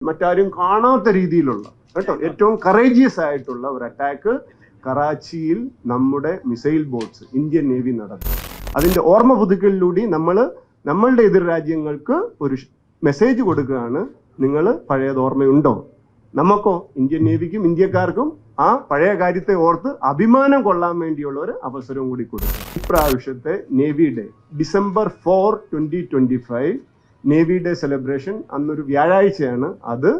മറ്റാരും കാണാത്ത രീതിയിലുള്ള കേട്ടോ ഏറ്റവും കറേജിയസ് ആയിട്ടുള്ള ഒരു അറ്റാക്ക് കറാച്ചിയിൽ നമ്മുടെ മിസൈൽ ബോട്ട്സ് ഇന്ത്യൻ നേവി നടത്തി. അതിന്റെ ഓർമ്മ പുതുക്കലിലൂടെ നമ്മൾ നമ്മളുടെ എതിർ രാജ്യങ്ങൾക്ക് ഒരു മെസ്സേജ് കൊടുക്കുകയാണ്. നിങ്ങൾ പഴയത് ഓർമ്മയുണ്ടോ? നമുക്കോ ഇന്ത്യൻ നേവിക്കും ഇന്ത്യക്കാർക്കും ആ പഴയ കാര്യത്തെ ഓർത്ത് അഭിമാനം കൊള്ളാൻ വേണ്ടിയുള്ള ഒരു അവസരം കൂടി കൊടുക്കും ഇപ്രാവശ്യത്തെ navy day December four twenty twenty five navy day celebration അന്നൊരു വ്യാഴാഴ്ചയാണ് അത്.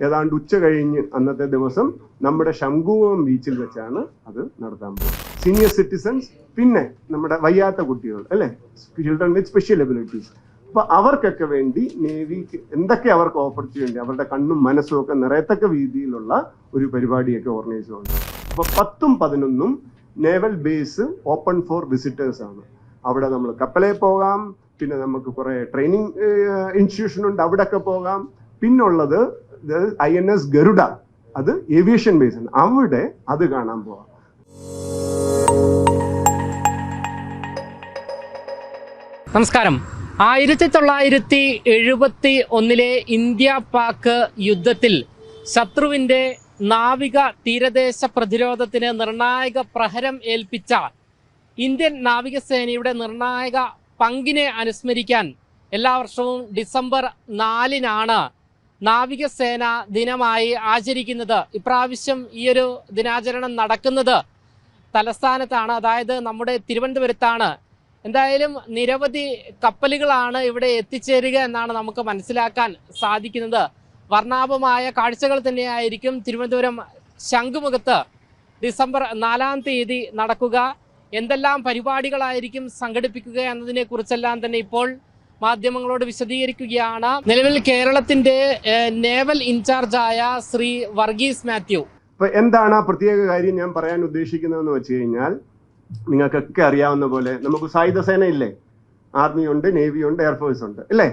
ഏതാണ്ട് ഉച്ച കഴിഞ്ഞ് അന്നത്തെ ദിവസം നമ്മുടെ ശംഖുവം ബീച്ചിൽ വെച്ചാണ് അത് നടത്താൻ പോകുന്നത്. സീനിയർ സിറ്റിസൺസ് പിന്നെ നമ്മുടെ വയ്യാത്ത കുട്ടികൾ അല്ലേ? ചിൽഡ്രൻ വിത്ത് സ്പെഷ്യൽ എബിലിറ്റീസ് അപ്പൊ അവർക്കൊക്കെ വേണ്ടി നേവിക്ക് എന്തൊക്കെ അവർക്ക് ഓപ്പർച്യൂണിറ്റി അവരുടെ കണ്ണും മനസ്സും ഒക്കെ നിറയത്തക്ക രീതിയിലുള്ള ഒരു പരിപാടിയൊക്കെ ഓർഗനൈസ് ചെയ്യുന്നുണ്ട് അപ്പൊ പത്തും പതിനൊന്നും naval base open for visitors ആണ്. അവിടെ നമ്മൾ കപ്പലേ പോകാം പിന്നെ നമുക്ക് കുറെ ട്രെയിനിങ് ഇൻസ്റ്റിറ്റ്യൂഷൻ ഉണ്ട്. അവിടെയൊക്കെ പോകാം. പിന്നുള്ളത് ഐ എൻ എസ് ഗരുഡ. അത് ഏവിയേഷൻ ബേസ് ആണ്. അവിടെ അത് കാണാൻ പോവാം. നമസ്കാരം. ആയിരത്തി തൊള്ളായിരത്തി എഴുപത്തി ഒന്നിലെ ഇന്ത്യ പാക് യുദ്ധത്തിൽ ശത്രുവിന്റെ നാവിക തീരദേശ പ്രതിരോധത്തിന് നിർണായക പ്രഹരം ഏൽപ്പിച്ച ഇന്ത്യൻ നാവികസേനയുടെ നിർണായക പങ്കിനെ അനുസ്മരിക്കാൻ എല്ലാ വർഷവും ഡിസംബർ നാലിനാണ് നാവികസേന ദിനമായി ആചരിക്കുന്നത്. ഇപ്രാവശ്യം ഈ ഒരു ദിനാചരണം നടക്കുന്നത് തലസ്ഥാനത്താണ്. അതായത് നമ്മുടെ തിരുവനന്തപുരത്താണ്. എന്തായാലും നിരവധി കപ്പലുകളാണ് ഇവിടെ എത്തിച്ചേരുക എന്നാണ് നമുക്ക് മനസ്സിലാക്കാൻ സാധിക്കുന്നത്. വർണാഭമായ കാഴ്ചകൾ തന്നെയായിരിക്കും തിരുവനന്തപുരം ശംഖുമുഖത്ത് ഡിസംബർ നാലാം തീയതി നടക്കുക. എന്തെല്ലാം പരിപാടികളായിരിക്കും സംഘടിപ്പിക്കുക എന്നതിനെ കുറിച്ചെല്ലാം തന്നെ ഇപ്പോൾ മാധ്യമങ്ങളോട് വിശദീകരിക്കുകയാണ്. നിലവിൽ കേരളത്തിന്റെ നേവൽ ഇൻചാർജായ ശ്രീ വർഗീസ് മാത്യു. എന്താണ് ആ പ്രത്യേക കാര്യം ഞാൻ പറയാൻ ഉദ്ദേശിക്കുന്നതെന്ന് വെച്ച് കഴിഞ്ഞാൽ നിങ്ങൾക്കൊക്കെ അറിയാവുന്ന പോലെ നമുക്ക് സായുധ സേന ഇല്ലേ നേവി ഉണ്ട് എയർഫോഴ്സ് ഉണ്ട് അല്ലേ?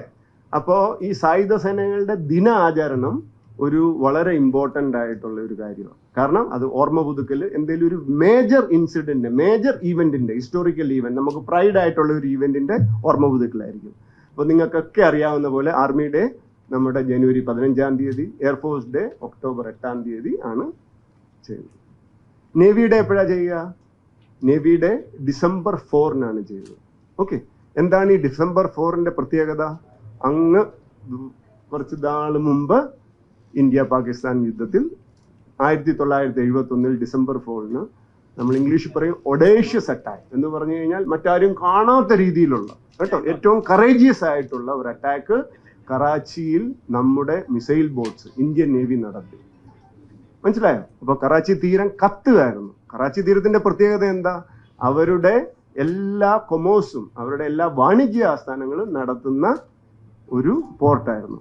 അപ്പോ ഈ സായുധ സേനകളുടെ ദിന ആചരണം ഒരു വളരെ ഇമ്പോർട്ടന്റ് ആയിട്ടുള്ള ഒരു കാര്യമാണ്. കാരണം അത് ഓർമ്മ പുതുക്കൽ എന്തെങ്കിലും ഒരു മേജർ ഇൻസിഡന്റ് മേജർ ഈവന്റിന്റെ ഹിസ്റ്റോറിക്കൽ ഈവന്റ് നമുക്ക് പ്രൈഡ് ആയിട്ടുള്ള ഒരു ഈവന്റിന്റെ ഓർമ്മ പുതുക്കലായിരിക്കും. അപ്പോൾ നിങ്ങൾക്കൊക്കെ അറിയാവുന്ന പോലെ ആർമി ഡേ നമ്മുടെ ജനുവരി പതിനഞ്ചാം തീയതി എയർഫോഴ്സ് ഡേ ഒക്ടോബർ എട്ടാം തീയതി ആണ് ചെയ്യുന്നത്. നേവി ഡേ എപ്പോഴാണ് ചെയ്യുക? നേവി ഡേ ഡിസംബർ ഫോറിനാണ് ചെയ്യുന്നത്. ഓക്കെ എന്താണ് ഈ ഡിസംബർ ഫോറിന്റെ പ്രത്യേകത? അങ്ങ് കുറച്ച് നാൾ മുമ്പ് ഇന്ത്യ പാകിസ്ഥാൻ യുദ്ധത്തിൽ ആയിരത്തി തൊള്ളായിരത്തി എഴുപത്തി ഒന്നിൽ ഡിസംബർ ഫോറിന് നമ്മൾ ഇംഗ്ലീഷിൽ പറയും ഒഡേഷ്യ അറ്റാക്ക് എന്ന് പറഞ്ഞു കഴിഞ്ഞാൽ മറ്റാരും കാണാത്ത രീതിയിലുള്ള കേട്ടോ ഏറ്റവും കറേജിയസ് ആയിട്ടുള്ള ഒരു അറ്റാക്ക് കറാച്ചിയിൽ നമ്മുടെ മിസൈൽ ബോട്ട്സ് ഇന്ത്യൻ നേവി നടത്തി. മനസ്സിലായോ? അപ്പൊ കറാച്ചി തീരം കത്തുകയായിരുന്നു. കറാച്ചി തീരത്തിന്റെ പ്രത്യേകത എന്താ? അവരുടെ എല്ലാ കൊമേഴ്സും അവരുടെ എല്ലാ വാണിജ്യ ആസ്ഥാനങ്ങളും നടത്തുന്ന ഒരു പോർട്ടായിരുന്നു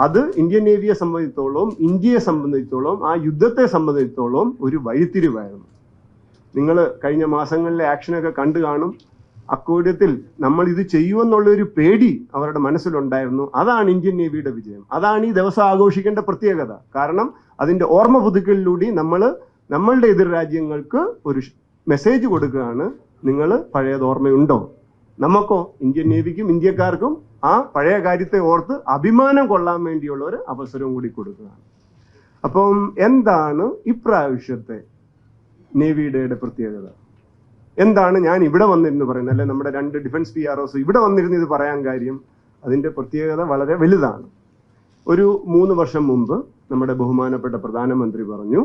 അത് ഇന്ത്യൻ നേവിയെ സംബന്ധിച്ചോളം ഇന്ത്യയെ സംബന്ധിച്ചോളം ആ യുദ്ധത്തെ സംബന്ധിച്ചോളം ഒരു വഴിത്തിരിവായിരുന്നു. നിങ്ങൾ കഴിഞ്ഞ മാസങ്ങളിലെ ആക്ഷനൊക്കെ കണ്ടു കാണും. അക്കൂര്യത്തിൽ നമ്മൾ ഇത് ചെയ്യുമെന്നുള്ള ഒരു പേടി അവരുടെ മനസ്സിലുണ്ടായിരുന്നു. അതാണ് ഇന്ത്യൻ നേവിയുടെ വിജയം. അതാണ് ഈ ദിവസം ആഘോഷിക്കേണ്ട പ്രത്യേകത. കാരണം അതിന്റെ ഓർമ്മ പുതുക്കലിലൂടെ നമ്മൾ നമ്മളുടെ എതിർ രാജ്യങ്ങൾക്ക് ഒരു മെസ്സേജ് കൊടുക്കുകയാണ്. നിങ്ങൾ പഴയത് ഓർമ്മയുണ്ടോ? നമുക്കോ ഇന്ത്യൻ നേവിക്കും ഇന്ത്യക്കാർക്കും ആ പഴയ കാര്യത്തെ ഓർത്ത് അഭിമാനം കൊള്ളാൻ വേണ്ടിയുള്ള ഒരു അവസരവും കൂടി കൊടുക്കുകയാണ്. അപ്പം എന്താണ് ഇപ്രാവശ്യത്തെ നേവി ഡേയുടെ പ്രത്യേകത? എന്താണ് ഞാൻ ഇവിടെ വന്നിരുന്ന് പറയുന്നത്? അല്ലെ നമ്മുടെ രണ്ട് ഡിഫൻസ് പി ആർ ഒസ് ഇവിടെ വന്നിരുന്ന് ഇത് പറയാൻ കാര്യം അതിന്റെ പ്രത്യേകത വളരെ വലുതാണ്. ഒരു മൂന്ന് വർഷം മുമ്പ് നമ്മുടെ ബഹുമാനപ്പെട്ട പ്രധാനമന്ത്രി പറഞ്ഞു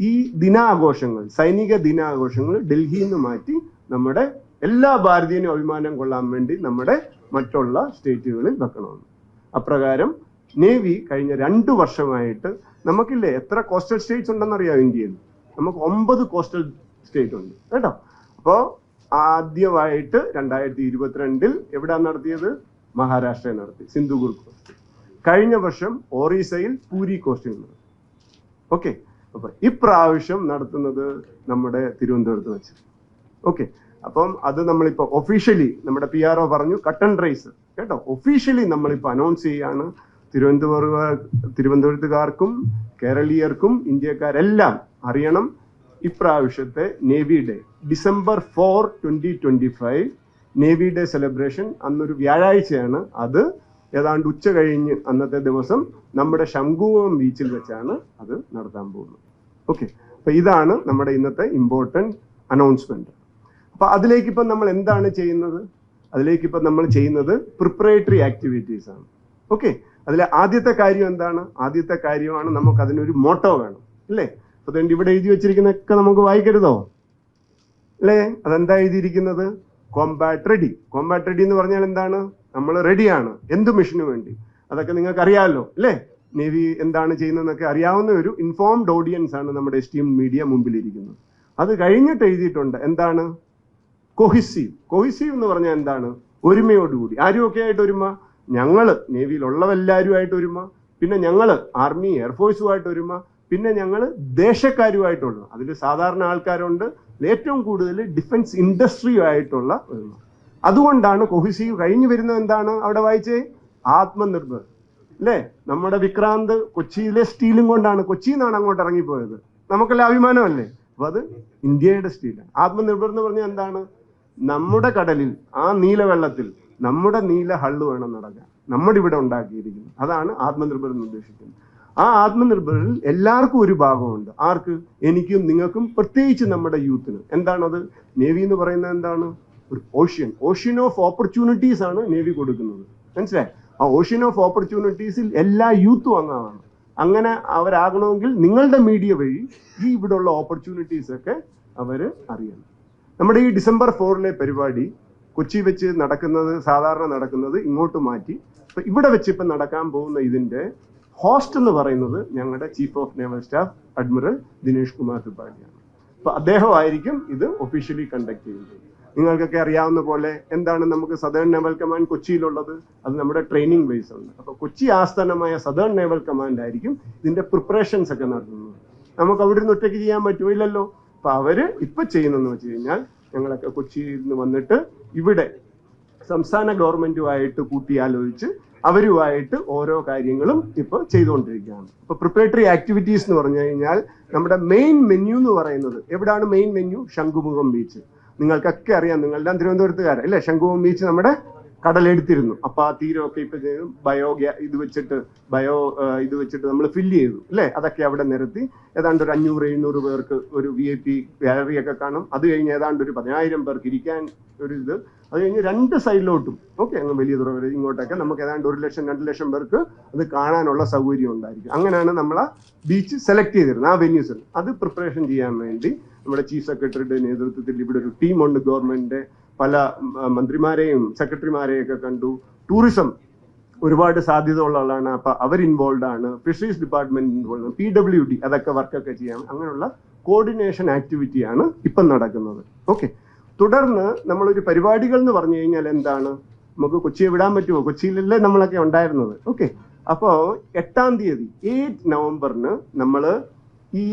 ഈ ദിനാഘോഷങ്ങൾ സൈനിക ദിനാഘോഷങ്ങൾ ഡൽഹിയിൽ നിന്ന് മാറ്റി നമ്മുടെ എല്ലാ ഭാരതീയനും അഭിമാനം കൊള്ളാൻ വേണ്ടി നമ്മുടെ മറ്റുള്ള സ്റ്റേറ്റുകളിൽ വെക്കണമെന്ന്. അപ്രകാരം നേവി കഴിഞ്ഞ രണ്ട് വർഷമായിട്ട് നമുക്കില്ലേ എത്ര കോസ്റ്റൽ സ്റ്റേറ്റ്സ് ഉണ്ടെന്നറിയാം ഇന്ത്യയിൽ? നമുക്ക് ഒമ്പത് കോസ്റ്റൽ സ്റ്റേറ്റ് ഉണ്ട്. കേട്ടോ? അപ്പോ ആദ്യമായിട്ട് രണ്ടായിരത്തി ഇരുപത്തിരണ്ടിൽ എവിടെ നടത്തിയത്? മഹാരാഷ്ട്ര നടത്തി. സിന്ധുഗുർ കോസ്റ്റ് കഴിഞ്ഞ വർഷം ഒറീസയിൽ പൂരി കോസ്റ്റിൽ നടത്തി. ഓക്കെ? അപ്പൊ ഇപ്രാവശ്യം നടത്തുന്നത് നമ്മുടെ തിരുവനന്തപുരത്ത് വെച്ച്. ഓക്കെ? അപ്പം അത് നമ്മളിപ്പോൾ ഒഫീഷ്യലി നമ്മുടെ പി ആർ ഒ പറഞ്ഞു കട്ടൺ റൈസ് കേട്ടോ? ഒഫീഷ്യലി നമ്മളിപ്പോൾ അനൗൺസ് ചെയ്യാണ്. തിരുവനന്തപുരം തിരുവനന്തപുരത്തുകാർക്കും കേരളീയർക്കും ഇന്ത്യക്കാരെല്ലാം അറിയണം ഇപ്രാവശ്യത്തെ navy day December four twenty twenty five navy day celebration അന്നൊരു വ്യാഴാഴ്ചയാണ് അത്. ഏതാണ്ട് ഉച്ച കഴിഞ്ഞ് അന്നത്തെ ദിവസം നമ്മുടെ ശംഖുവം ബീച്ചിൽ വെച്ചാണ് അത് നടത്താൻ പോകുന്നത്. ഓക്കെ അപ്പൊ ഇതാണ് നമ്മുടെ ഇന്നത്തെ ഇമ്പോർട്ടന്റ് അനൗൺസ്മെന്റ് അപ്പൊ അതിലേക്ക് ഇപ്പം നമ്മൾ എന്താണ് ചെയ്യുന്നത്? അതിലേക്ക് ഇപ്പം നമ്മൾ ചെയ്യുന്നത് പ്രിപ്പറേറ്ററി ആക്ടിവിറ്റീസ് ആണ്. ഓക്കെ അതിലെ ആദ്യത്തെ കാര്യം എന്താണ്? ആദ്യത്തെ കാര്യമാണ് നമുക്ക് അതിനൊരു മോട്ടോ വേണം. അല്ലേ? അതുകൊണ്ട് ഇവിടെ എഴുതി വെച്ചിരിക്കുന്നതൊക്കെ നമുക്ക് വായിക്കരുതോ? അല്ലേ? അതെന്താ എഴുതിയിരിക്കുന്നത്? കോമ്പാറ്റ് റെഡി കോമ്പാറ്റ് റെഡി എന്ന് പറഞ്ഞാൽ എന്താണ്? നമ്മൾ റെഡിയാണ് എന്ത് മിഷനു വേണ്ടി? അതൊക്കെ നിങ്ങൾക്ക് അറിയാമല്ലോ അല്ലേ? നേവി എന്താണ് ചെയ്യുന്നതെന്നൊക്കെ അറിയാവുന്ന ഒരു ഇൻഫോംഡ് ഓഡിയൻസ് ആണ് നമ്മുടെ എസ് ടി എം മീഡിയ മുമ്പിലിരിക്കുന്നത്. അത് കഴിഞ്ഞിട്ട് എഴുതിയിട്ടുണ്ട്. എന്താണ്? കൊഹിസീവ്. കൊഹിസീവ് എന്ന് പറഞ്ഞാൽ എന്താണ്? ഒരുമയോടുകൂടി. ആരുമൊക്കെ ആയിട്ട് ഒരുമ? ഞങ്ങൾ. നേവിയിലുള്ളവെല്ലാവരുമായിട്ട് ഒരുമ. പിന്നെ ഞങ്ങൾ ആർമി എയർഫോഴ്സുമായിട്ട് ഒരുമ. പിന്നെ ഞങ്ങൾ ദേശക്കാരുമായിട്ടുള്ള. അതിൽ സാധാരണ ആൾക്കാരുണ്ട്. ഏറ്റവും കൂടുതൽ ഡിഫൻസ് ഇൻഡസ്ട്രിയുമായിട്ടുള്ള ഒരുമ. അതുകൊണ്ടാണ് കൊഹിസീവ് കഴിഞ്ഞു വരുന്നത് എന്താണ് അവിടെ വായിച്ചേ? ആത്മനിർഭർ. അല്ലേ? നമ്മുടെ വിക്രാന്ത് കൊച്ചിയിലെ സ്റ്റീലും കൊണ്ടാണ്. കൊച്ചിയിൽ നിന്നാണ് അങ്ങോട്ട് ഇറങ്ങിപ്പോയത്. നമുക്കെല്ലാം അഭിമാനമല്ലേ? അപ്പൊ അത് ഇന്ത്യയുടെ സ്റ്റീലാണ്. ആത്മനിർഭർ എന്ന് പറഞ്ഞാൽ എന്താണ്? നമ്മുടെ കടലിൽ ആ നീലവെള്ളത്തിൽ നമ്മുടെ നീല ഹള്ള് വേണം നടക്കാൻ. നമ്മുടെ ഇവിടെ ഉണ്ടാക്കിയിരിക്കുന്നത് അതാണ് ആത്മനിർഭർ എന്ന് ഉദ്ദേശിക്കുന്നത്. ആ ആത്മനിർഭറിൽ എല്ലാവർക്കും ഒരു ഭാഗമുണ്ട്. ആർക്ക്? എനിക്കും നിങ്ങൾക്കും പ്രത്യേകിച്ച് നമ്മുടെ യൂത്തിന്. എന്താണത്? നേവി എന്ന് പറയുന്നത് എന്താണ്? ഒരു ഓഷ്യൻ. ഓഷ്യൻ ഓഫ് ഓപ്പർച്യൂണിറ്റീസ് ആണ് നേവി കൊടുക്കുന്നത്. മനസ്സിലായി? ആ ഓഷ്യൻ ഓഫ് ഓപ്പർച്യൂണിറ്റീസിൽ എല്ലാ യൂത്തും അംഗമാണ് അങ്ങനെ അവരാകണമെങ്കിൽ നിങ്ങളുടെ മീഡിയ വഴി ഈ ഇവിടെയുള്ള ഓപ്പർച്യൂണിറ്റീസ് ഒക്കെ അവർ അറിയണം. നമ്മുടെ ഈ ഡിസംബർ ഫോറിലെ പരിപാടി കൊച്ചി വെച്ച് നടക്കുന്നത് സാധാരണ നടക്കുന്നത് ഇങ്ങോട്ട് മാറ്റി. അപ്പൊ ഇവിടെ വെച്ച് ഇപ്പം നടക്കാൻ പോകുന്ന ഇതിന്റെ ഹോസ്റ്റ് എന്ന് പറയുന്നത് ഞങ്ങളുടെ chief of naval staff admiral Dinesh Kumar ത്രിപാഠിയാണ്. അപ്പൊ അദ്ദേഹമായിരിക്കും ഇത് ഒഫീഷ്യലി കണ്ടക്ട് ചെയ്യുന്നത്. നിങ്ങൾക്കൊക്കെ അറിയാവുന്ന പോലെ എന്താണ് നമുക്ക് സദേൺ നേവൽ കമാൻഡ് കൊച്ചിയിലുള്ളത്? അത് നമ്മുടെ ട്രെയിനിങ് ബേസ് ഉണ്ട് അപ്പൊ കൊച്ചി ആസ്ഥാനമായ സദേൺ നേവൽ കമാൻഡ് ആയിരിക്കും ഇതിന്റെ പ്രിപ്പറേഷൻസ് ഒക്കെ നടത്തുന്നത്. നമുക്ക് അവിടെ നിന്ന് ഒറ്റയ്ക്ക് ചെയ്യാൻ പറ്റുമോ ഇല്ലല്ലോ അപ്പൊ അവർ ഇപ്പൊ ചെയ്യുന്നതെന്ന് വെച്ച് കഴിഞ്ഞാൽ ഞങ്ങളൊക്കെ കൊച്ചിയിൽ നിന്ന് വന്നിട്ട് ഇവിടെ സംസ്ഥാന ഗവൺമെന്റുമായിട്ട് കൂട്ടിയാലോചിച്ച് അവരുമായിട്ട് ഓരോ കാര്യങ്ങളും ഇപ്പൊ ചെയ്തുകൊണ്ടിരിക്കുകയാണ്. ഇപ്പൊ പ്രിപ്പറേറ്ററി ആക്ടിവിറ്റീസ് എന്ന് പറഞ്ഞു കഴിഞ്ഞാൽ നമ്മുടെ മെയിൻ മെന്യു എന്ന് പറയുന്നത് എവിടാണ് മെയിൻ മെന്യു ശംഖുമുഖം ബീച്ച് നിങ്ങൾക്കൊക്കെ അറിയാം നിങ്ങളെല്ലാം തിരുവനന്തപുരത്തുകാർ അല്ലേ? ശംഖുമുഖം ബീച്ച് നമ്മുടെ കടലെടുത്തിരുന്നു. അപ്പൊ ആ തീരമൊക്കെ ഇപ്പൊ ചെയ്തു ബയോ ഇത് വെച്ചിട്ട് ബയോ ഇത് വെച്ചിട്ട് നമ്മൾ ഫില്ല് ചെയ്തു അല്ലേ? അതൊക്കെ അവിടെ നിരത്തി. ഏതാണ്ട് ഒരു അഞ്ഞൂറ് എഴുന്നൂറ് പേർക്ക് ഒരു വി ഐ പി ഗാലറി ഒക്കെ കാണും. അത് കഴിഞ്ഞ് ഏതാണ്ട് ഒരു പതിനായിരം പേർക്ക് ഇരിക്കാൻ ഒരു ഇത്. അത് കഴിഞ്ഞ് രണ്ട് സൈഡിലോട്ടും ഓക്കെ അങ്ങ് വലിയ തുറ വരെ ഇങ്ങോട്ടൊക്കെ നമുക്ക് ഏതാണ്ട് ഒരു ലക്ഷം രണ്ട് ലക്ഷം പേർക്ക് അത് കാണാനുള്ള സൗകര്യം ഉണ്ടായിരിക്കും. അങ്ങനെയാണ് നമ്മൾ ആ ബീച്ച് സെലക്ട് ചെയ്തിരുന്നത് ആ വെന്യൂസിൽ അത് പ്രിപ്പറേഷൻ ചെയ്യാൻ വേണ്ടി നമ്മുടെ ചീഫ് സെക്രട്ടറിയുടെ നേതൃത്വത്തിൽ ഇവിടെ ഒരു ടീമുണ്ട് ഗവൺമെന്റിന്റെ പല മന്ത്രിമാരെയും സെക്രട്ടറിമാരെയും ഒക്കെ കണ്ടു. ടൂറിസം ഒരുപാട് സാധ്യത ഉള്ള ആളാണ്. അപ്പൊ അവർ ഇൻവോൾവ് ആണ്. Fisheries department involve P W D അതൊക്കെ വർക്കൊക്കെ ചെയ്യാം. അങ്ങനെയുള്ള കോർഡിനേഷൻ ആക്ടിവിറ്റിയാണ് ഇപ്പം നടക്കുന്നത്. ഓക്കെ തുടർന്ന് നമ്മളൊരു പരിപാടികൾ എന്ന് പറഞ്ഞു കഴിഞ്ഞാൽ എന്താണ്? നമുക്ക് കൊച്ചിയെ വിടാൻ പറ്റുമോ? കൊച്ചിയിലല്ലേ നമ്മളൊക്കെ ഉണ്ടായിരുന്നത്. ഓക്കെ അപ്പോ എട്ടാം തീയതി എയ്റ്റ് നവംബറിന് നമ്മൾ ഈ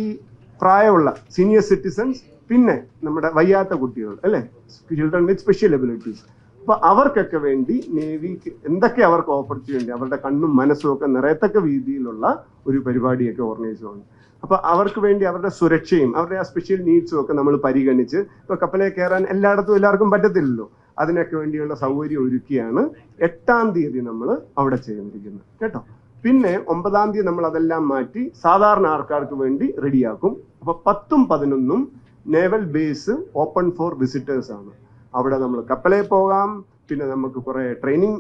പ്രായമുള്ള സീനിയർ സിറ്റിസൺസ് പിന്നെ നമ്മുടെ വയ്യാത്ത കുട്ടികൾ അല്ലേ? ചിൽഡ്രൻ വിത്ത് സ്പെഷ്യൽ എബിലിറ്റീസ് അപ്പൊ അവർക്കൊക്കെ വേണ്ടി നേവിക്ക് എന്തൊക്കെ അവർക്ക് ഓപ്പർച്യൂണിറ്റി അവരുടെ കണ്ണും മനസ്സും ഒക്കെ നിറയത്തക്ക രീതിയിലുള്ള ഒരു പരിപാടിയൊക്കെ ഓർഗനൈസ് ചെയ്യുന്നു അപ്പൊ അവർക്ക് വേണ്ടി അവരുടെ സുരക്ഷയും അവരുടെ ആ സ്പെഷ്യൽ നീഡ്സും ഒക്കെ നമ്മൾ പരിഗണിച്ച് ഇപ്പൊ കപ്പലിൽ കയറാൻ എല്ലായിടത്തും എല്ലാവർക്കും പറ്റത്തില്ലല്ലോ. അതിനൊക്കെ വേണ്ടിയുള്ള സൗകര്യം ഒരുക്കിയാണ് എട്ടാം തീയതി നമ്മൾ അവിടെ ചെയ്തിരിക്കുന്നത്. കേട്ടോ? പിന്നെ ഒമ്പതാം തീയതി നമ്മൾ അതെല്ലാം മാറ്റി സാധാരണ ആൾക്കാർക്ക് വേണ്ടി റെഡിയാക്കും അപ്പൊ പത്തും പതിനൊന്നും naval base open for visitors ആണ്. അവിടെ നമ്മൾ കപ്പലിൽ പോകാം പിന്നെ നമുക്ക് കുറേ ട്രെയിനിങ്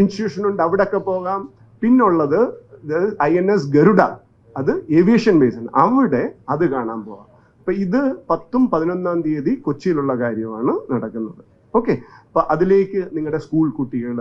ഇൻസ്റ്റിറ്റ്യൂഷൻ ഉണ്ട് അവിടെയൊക്കെ പോകാം. പിന്നുള്ളത് ഐ എൻ എസ് ഗരുഡ. അത് ഏവിയേഷൻ ബേസ് ആണ്. അവിടെ അത് കാണാൻ പോവാം. അപ്പൊ ഇത് പത്തും പതിനൊന്നാം തീയതി കൊച്ചിയിലുള്ള കാര്യമാണ് നടക്കുന്നത്. ഓക്കെ അപ്പൊ അതിലേക്ക് നിങ്ങളുടെ സ്കൂൾ കുട്ടികൾ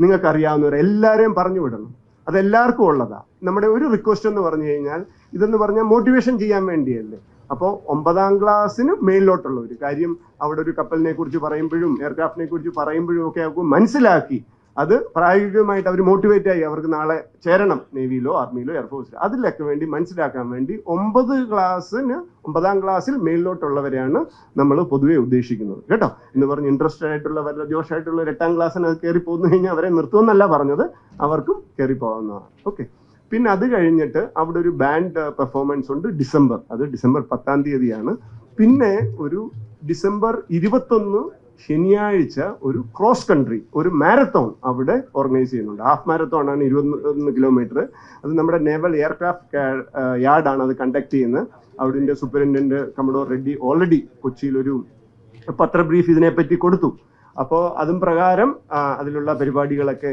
നിങ്ങൾക്ക് അറിയാവുന്നവർ എല്ലാവരെയും പറഞ്ഞു വിടണം. അതെല്ലാവർക്കും ഉള്ളതാ. നമ്മുടെ ഒരു റിക്വസ്റ്റ് എന്ന് പറഞ്ഞു കഴിഞ്ഞാൽ ഇതെന്ന് പറഞ്ഞാൽ മോട്ടിവേഷൻ ചെയ്യാൻ വേണ്ടിയല്ലേ? അപ്പോൾ ഒമ്പതാം ക്ലാസ്സിന് മേലിലോട്ടുള്ള ഒരു കാര്യം അവിടെ ഒരു കപ്പലിനെ കുറിച്ച് പറയുമ്പോഴും എയർക്രാഫ്റ്റിനെ കുറിച്ച് പറയുമ്പോഴും ഒക്കെ അവർക്ക് മനസ്സിലാക്കി. അത് പ്രായോഗികമായിട്ട് അവർ മോട്ടിവേറ്റ് ആയി. അവർക്ക് നാളെ ചേരണം നേവിയിലോ ആർമിയിലോ എയർഫോഴ്സിലോ അതിലൊക്കെ വേണ്ടി മനസ്സിലാക്കാൻ വേണ്ടി ഒമ്പത് ക്ലാസ്സിന് ഒമ്പതാം ക്ലാസ്സിൽ മേലിലോട്ടുള്ളവരെയാണ് നമ്മൾ പൊതുവെ ഉദ്ദേശിക്കുന്നത്. കേട്ടോ? എന്ന് പറഞ്ഞ് ഇൻട്രസ്റ്റഡ് ആയിട്ടുള്ള വല്ല ജോഷായിട്ടുള്ള എട്ടാം ക്ലാസ്സിന് അത് കയറി പോകുന്നു കഴിഞ്ഞാൽ അവരെ നിർത്തുമെന്നല്ല പറഞ്ഞത്. അവർക്കും കയറി പോകാവുന്നതാണ് ഓക്കെ പിന്നെ അത് കഴിഞ്ഞിട്ട് അവിടെ ഒരു ബാൻഡ് പെർഫോമൻസ് ഉണ്ട് ഡിസംബർ. അത് ഡിസംബർ പത്താം തീയതിയാണ്. പിന്നെ ഒരു ഡിസംബർ ഇരുപത്തൊന്ന് ശനിയാഴ്ച ഒരു ക്രോസ് കൺട്രി ഒരു മാരത്തോൺ അവിടെ ഓർഗനൈസ് ചെയ്യുന്നുണ്ട്. ഹാഫ് മാരത്തോൺ ആണ് ഇരുപത്തൊന്ന് കിലോമീറ്റർ അത് നമ്മുടെ നേവൽ എയർക്രാഫ്റ്റ് യാർഡാണ് അത് കണ്ടക്ട് ചെയ്യുന്നത്. അവിടെ സൂപ്രണ്ടന്റ് കമഡോർ റെഡ്ഡി ഓൾറെഡി കൊച്ചിയിൽ ഒരു പത്ര ബ്രീഫ് ഇതിനെപ്പറ്റി കൊടുത്തു. അപ്പോൾ അതും പ്രകാരം അതിലുള്ള പരിപാടികളൊക്കെ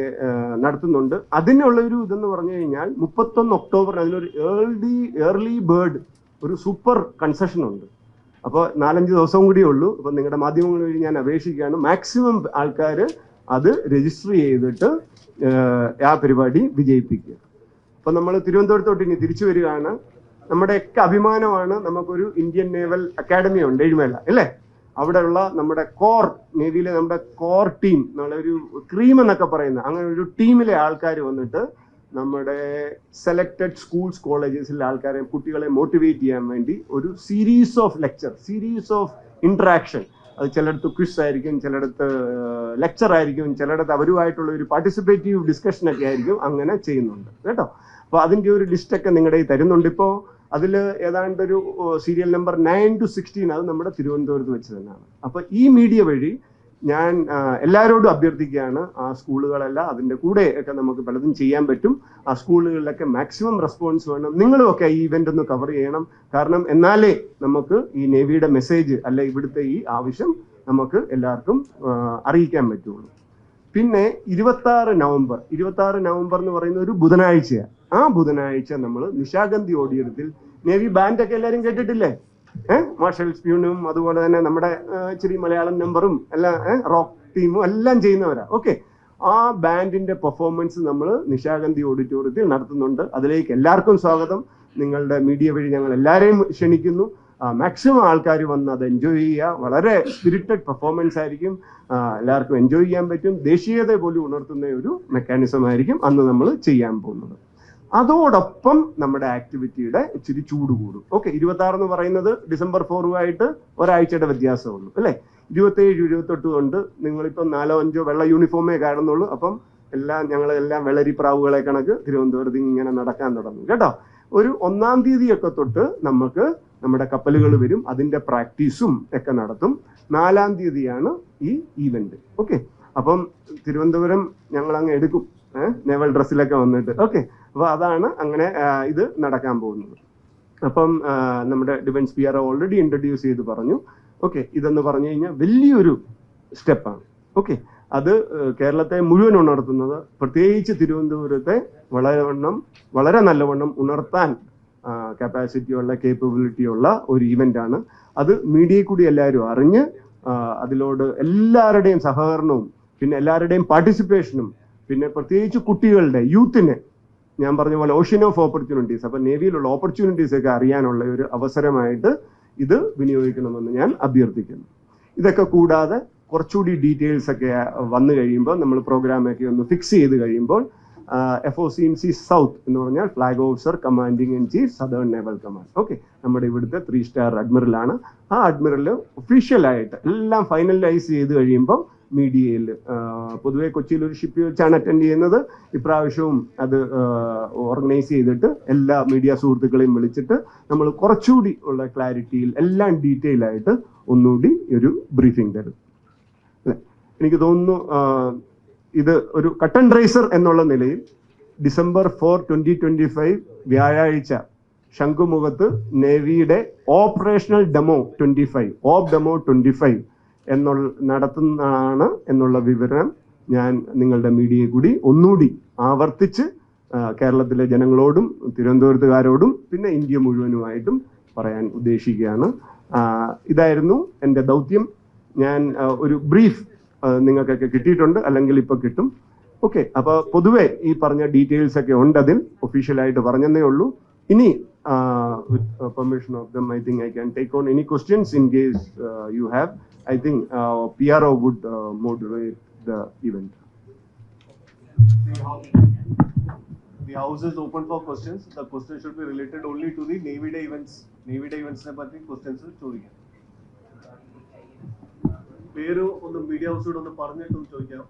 നടത്തുന്നുണ്ട്. അതിനുള്ള ഒരു ഇതെന്ന് പറഞ്ഞു കഴിഞ്ഞാൽ മുപ്പത്തൊന്ന് ഒക്ടോബറിന് അതിനൊരു ഏർലി ഏർലി ബേർഡ് ഒരു സൂപ്പർ കൺസെഷൻ ഉണ്ട്. അപ്പോൾ നാലഞ്ച് ദിവസവും കൂടിയേ ഉള്ളൂ. അപ്പം നിങ്ങളുടെ മാധ്യമങ്ങൾ വഴി ഞാൻ അപേക്ഷിക്കുകയാണ്. മാക്സിമം ആൾക്കാർ അത് രജിസ്റ്റർ ചെയ്തിട്ട് ആ, ആ പരിപാടി വിജയിപ്പിക്കുക. അപ്പം നമ്മൾ തിരുവനന്തപുരത്തോട്ട് ഇനി തിരിച്ചു വരികയാണ്. നമ്മുടെയൊക്കെ അഭിമാനമാണ് നമുക്കൊരു ഇന്ത്യൻ നേവൽ അക്കാഡമി ഉണ്ട് എഴുമേല അല്ലേ? അവിടെയുള്ള നമ്മുടെ കോർ നേവിയിലെ നമ്മുടെ കോർ ടീം എന്നുള്ള ഒരു ക്രീം എന്നൊക്കെ പറയുന്ന അങ്ങനെ ഒരു ടീമിലെ ആൾക്കാർ വന്നിട്ട് നമ്മുടെ സെലക്ടഡ് സ്കൂൾസ് കോളേജസിലെ ആൾക്കാരെ കുട്ടികളെ മോട്ടിവേറ്റ് ചെയ്യാൻ വേണ്ടി ഒരു series of lecture series of interaction അത് ചിലയിടത്ത് ക്വിസ് ആയിരിക്കും ചിലയിടത്ത് ലെക്ചർ ആയിരിക്കും ചിലയിടത്ത് അവരുമായിട്ടുള്ള ഒരു പാർട്ടിസിപ്പേറ്റീവ് ഡിസ്കഷൻ ഒക്കെ ആയിരിക്കും അങ്ങനെ ചെയ്യുന്നുണ്ട്. കേട്ടോ? അപ്പോൾ അതിന്റെ ഒരു ലിസ്റ്റൊക്കെ നിങ്ങളുടെ ഈ തരുന്നുണ്ട്. ഇപ്പോൾ അതിൽ ഏതാണ്ട് ഒരു serial number nine two sixteen അത് നമ്മുടെ തിരുവനന്തപുരത്ത് വെച്ച് തന്നെയാണ്. അപ്പോൾ ഈ മീഡിയ വഴി ഞാൻ എല്ലാവരോടും അഭ്യർത്ഥിക്കുകയാണ് ആ സ്കൂളുകളെല്ലാം അതിന്റെ കൂടെ ഒക്കെ നമുക്ക് പലതും ചെയ്യാൻ പറ്റും. ആ സ്കൂളുകളിലൊക്കെ മാക്സിമം റെസ്പോൺസ് വേണം. നിങ്ങളും ഒക്കെ ഈ ഇവന്റ് ഒന്ന് കവർ ചെയ്യണം. കാരണം എന്നാലേ നമുക്ക് ഈ നേവിയുടെ മെസ്സേജ് അല്ലെ ഇവിടുത്തെ ഈ ആവശ്യം നമുക്ക് എല്ലാവർക്കും അറിയിക്കാൻ പറ്റുള്ളൂ. പിന്നെ ഇരുപത്തി നവംബർ. ഇരുപത്തി നവംബർ എന്ന് പറയുന്ന ഒരു ബുധനാഴ്ചയാണ്. ആ ബുധനാഴ്ച നമ്മൾ നിശാഗന്ധി ഓഡിയത്തിൽ നേവി ബാൻഡ് ഒക്കെ എല്ലാവരും കേട്ടിട്ടില്ലേ? ഏഹ് മാർഷൽ സ്പ്യൂണും അതുപോലെ തന്നെ നമ്മുടെ ഇച്ചിരി മലയാളം നമ്പറും എല്ലാം റോക്ക് ടീമും എല്ലാം ചെയ്യുന്നവരാ. ഓക്കെ. ആ ബാൻഡിന്റെ പെർഫോമൻസ് നമ്മൾ നിശാഗന്ധി ഓഡിറ്റോറിയത്തിൽ നടത്തുന്നുണ്ട്. അതിലേക്ക് എല്ലാവർക്കും സ്വാഗതം. നിങ്ങളുടെ മീഡിയ വഴി ഞങ്ങൾ എല്ലാവരെയും ക്ഷണിക്കുന്നു. മാക്സിമം ആൾക്കാർ വന്ന് അത് എൻജോയ് ചെയ്യുക. വളരെ സ്പിരിറ്റഡ് പെർഫോമൻസ് ആയിരിക്കും. എല്ലാവർക്കും എൻജോയ് ചെയ്യാൻ പറ്റും. ദേശീയത പോലും ഉണർത്തുന്ന ഒരു മെക്കാനിസം ആയിരിക്കും അന്ന് നമ്മൾ ചെയ്യാൻ പോകുന്നത്. അതോടൊപ്പം നമ്മുടെ ആക്ടിവിറ്റിയുടെ ഇച്ചിരി ചൂട് കൂടും. ഓക്കെ ഇരുപത്തി ആറ് എന്ന് പറയുന്നത് ഡിസംബർ ഫോറുമായിട്ട് ഒരാഴ്ചയുടെ വ്യത്യാസമുള്ളൂ അല്ലേ? ഇരുപത്തേഴ് ഇരുപത്തെട്ട് കൊണ്ട് നിങ്ങളിപ്പം നാലോ അഞ്ചോ വെള്ള യൂണിഫോമേ കാണുന്നുള്ളൂ. അപ്പം എല്ലാം ഞങ്ങൾ എല്ലാം വെള്ളരി പ്രാവുകളെ കണക്ക് തിരുവനന്തപുരത്ത് ഇങ്ങനെ നടക്കാൻ തുടങ്ങും കേട്ടോ? ഒരു ഒന്നാം തീയതിയൊക്കെ തൊട്ട് നമുക്ക് നമ്മുടെ കപ്പലുകൾ വരും അതിന്റെ പ്രാക്ടീസും ഒക്കെ നടത്തും. നാലാം തീയതിയാണ് ഈ ഈവന്റ് ഓക്കെ അപ്പം തിരുവനന്തപുരം ഞങ്ങൾ അങ്ങ് എടുക്കും നേവൽ ഡ്രസ്സിലൊക്കെ വന്നിട്ട്. ഓക്കെ അപ്പൊ അതാണ് അങ്ങനെ ഇത് നടക്കാൻ പോകുന്നത്. അപ്പം നമ്മുടെ defence P R already introduce ചെയ്ത് പറഞ്ഞു. ഓക്കെ ഇതെന്ന് പറഞ്ഞു കഴിഞ്ഞാൽ വലിയൊരു സ്റ്റെപ്പാണ്. ഓക്കെ അത് കേരളത്തെ മുഴുവൻ ഉണർത്തുന്നത് പ്രത്യേകിച്ച് തിരുവനന്തപുരത്തെ വളരെ വണ്ണം വളരെ നല്ലവണ്ണം ഉണർത്താൻ കപ്പാസിറ്റിയുള്ള കേപ്പബിലിറ്റിയുള്ള ഒരു ഇവന്റ് ആണ്. അത് മീഡിയയിൽ കൂടി എല്ലാവരും അറിഞ്ഞ് അതിലോട് എല്ലാവരുടെയും സഹകരണവും പിന്നെ എല്ലാവരുടെയും പാർട്ടിസിപ്പേഷനും പിന്നെ പ്രത്യേകിച്ച് കുട്ടികളുടെ യൂത്തിന് ഞാൻ പറഞ്ഞ പോലെ ഓഷ്യൻ ഓഫ് ഓപ്പർച്യൂണിറ്റീസ് അപ്പൊ നേവിയിലുള്ള ഓപ്പർച്യൂണിറ്റീസ് ഒക്കെ അറിയാനുള്ള ഒരു അവസരമായിട്ട് ഇത് വിനിയോഗിക്കണമെന്ന് ഞാൻ അഭ്യർത്ഥിക്കുന്നു. ഇതൊക്കെ കൂടാതെ കുറച്ചുകൂടി ഡീറ്റെയിൽസ് ഒക്കെ വന്നു കഴിയുമ്പോൾ നമ്മൾ പ്രോഗ്രാമൊക്കെ ഒന്ന് ഫിക്സ് ചെയ്ത് കഴിയുമ്പോൾ F O C M C south എന്ന് പറഞ്ഞാൽ flag officer commanding in chief southern naval command okay നമ്മുടെ ഇവിടുത്തെ ത്രീ സ്റ്റാർ അഡ്മിറലാണ് ആ അഡ്മിറൽ ഒഫീഷ്യലായിട്ട് എല്ലാം ഫൈനലൈസ് ചെയ്ത് കഴിയുമ്പോൾ മീഡിയയിൽ പൊതുവെ കൊച്ചിയിൽ ഒരു ഷിപ്പ് വെച്ചാണ് അറ്റൻഡ് ചെയ്യുന്നത്. ഇപ്രാവശ്യവും അത് ഓർഗനൈസ് ചെയ്തിട്ട് എല്ലാ മീഡിയ സുഹൃത്തുക്കളെയും വിളിച്ചിട്ട് നമ്മൾ കുറച്ചുകൂടി ഉള്ള ക്ലാരിറ്റിയിൽ എല്ലാം ഡീറ്റെയിൽ ആയിട്ട് ഒന്നുകൂടി ഒരു ബ്രീഫിംഗ് തരും. എനിക്ക് തോന്നുന്നു ഇത് ഒരു കട്ടൺ റൈസർ എന്നുള്ള നിലയിൽ December four twenty twenty five വ്യാഴാഴ്ച ശംഖുമുഖത്ത് നേവിയുടെ operational demo twenty five op demo twenty five എന്നുള്ള നടത്തുന്നതാണ് എന്നുള്ള വിവരം ഞാൻ നിങ്ങളുടെ മീഡിയയെ കൂടി ഒന്നുകൂടി ആവർത്തിച്ച് കേരളത്തിലെ ജനങ്ങളോടും തിരുവനന്തപുരത്തുകാരോടും പിന്നെ ഇന്ത്യ മുഴുവനുമായിട്ടും പറയാൻ ഉദ്ദേശിക്കുകയാണ്. ഇതായിരുന്നു എന്റെ ദൗത്യം. ഞാൻ ഒരു ബ്രീഫ് നിങ്ങൾക്കൊക്കെ കിട്ടിയിട്ടുണ്ട് അല്ലെങ്കിൽ ഇപ്പൊ കിട്ടും. ഓക്കെ അപ്പൊ പൊതുവെ ഈ പറഞ്ഞ ഡീറ്റെയിൽസ് ഒക്കെ ഉണ്ട് അതിൽ ഒഫീഷ്യലായിട്ട് പറഞ്ഞതേ ഉള്ളൂ. ഇനി permission of them I think I can take on any questions in case you have I think uh, PRO would uh, moderate the event. The house, the house is open for questions. The questions should be related only to the Navy Day events. Navy Day events are the questions ചോദിക്കാം. പേര് ഒന്ന് media ഹൗസോട് ഒന്ന് പറഞ്ഞിട്ട് ചോദിക്കാം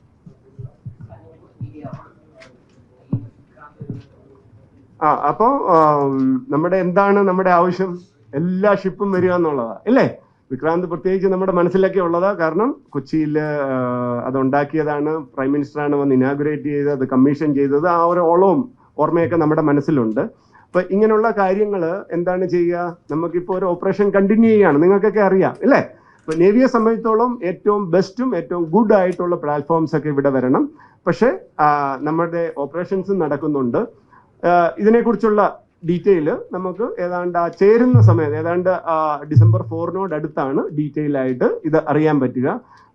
ആ അപ്പോ ആം, നമ്മുടെ എന്താണ് നമ്മുടെ ആവശ്യം എല്ലാ ഷിപ്പും വരിക എന്നുള്ളതാ അല്ലേ വിക്രാന്ത് പ്രത്യേകിച്ച് നമ്മുടെ മനസ്സിലൊക്കെ ഉള്ളതാ. കാരണം കൊച്ചിയിൽ അത് ഉണ്ടാക്കിയതാണ് പ്രൈം മിനിസ്റ്ററാണ് വന്ന് ഇനാഗുറേറ്റ് ചെയ്തത് അത് കമ്മീഷൻ ചെയ്തത്. ആ ഒരു ഓളവും ഓർമ്മയൊക്കെ നമ്മുടെ മനസ്സിലുണ്ട്. അപ്പൊ ഇങ്ങനെയുള്ള കാര്യങ്ങൾ എന്താണ് ചെയ്യുക? നമുക്കിപ്പോൾ ഒരു ഓപ്പറേഷൻ കണ്ടിന്യൂ ചെയ്യാണ്. നിങ്ങൾക്കൊക്കെ അറിയാം അല്ലേ? ഇപ്പൊ നേവിയെ സംബന്ധിച്ചോളം ഏറ്റവും ബെസ്റ്റും ഏറ്റവും ഗുഡ് ആയിട്ടുള്ള പ്ലാറ്റ്ഫോംസ് ഒക്കെ ഇവിടെ വരണം. പക്ഷേ നമ്മുടെ ഓപ്പറേഷൻസ് നടക്കുന്നുണ്ട്. ഇതിനെക്കുറിച്ചുള്ള ഡീറ്റെയിൽ നമുക്ക് ഏതാണ്ട് ആ ചേരുന്ന സമയത്ത് ഏതാണ്ട് ഡിസംബർ ഫോറിനോട് അടുത്താണ് ഡീറ്റെയിൽ ആയിട്ട് ഇത് അറിയാൻ പറ്റുക.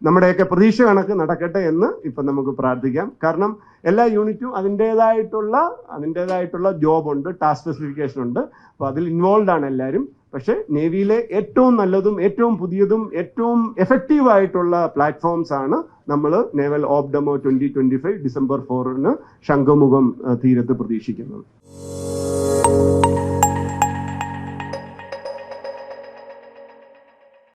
നമ്മുടെയൊക്കെ പ്രതീക്ഷ കണക്ക് നടക്കട്ടെ എന്ന് ഇപ്പം നമുക്ക് പ്രാർത്ഥിക്കാം. കാരണം എല്ലാ യൂണിറ്റും അതിന്റെതായിട്ടുള്ള അതിന്റെതായിട്ടുള്ള ജോബ് ഉണ്ട് ടാസ്ക് സ്പെസിഫിക്കേഷൻ ഉണ്ട്. അപ്പോൾ അതിൽ ഇൻവോൾവ് ആണ് എല്ലാവരും. പക്ഷേ നേവിയിലെ ഏറ്റവും നല്ലതും ഏറ്റവും പുതിയതും ഏറ്റവും എഫക്റ്റീവ് ആയിട്ടുള്ള പ്ലാറ്റ്ഫോംസ് ആണ് നമ്മൾ naval op demo twenty twenty five December ഫോറിന് Shankhumukham തീരത്ത് പ്രതീക്ഷിക്കുന്നത്. Bye.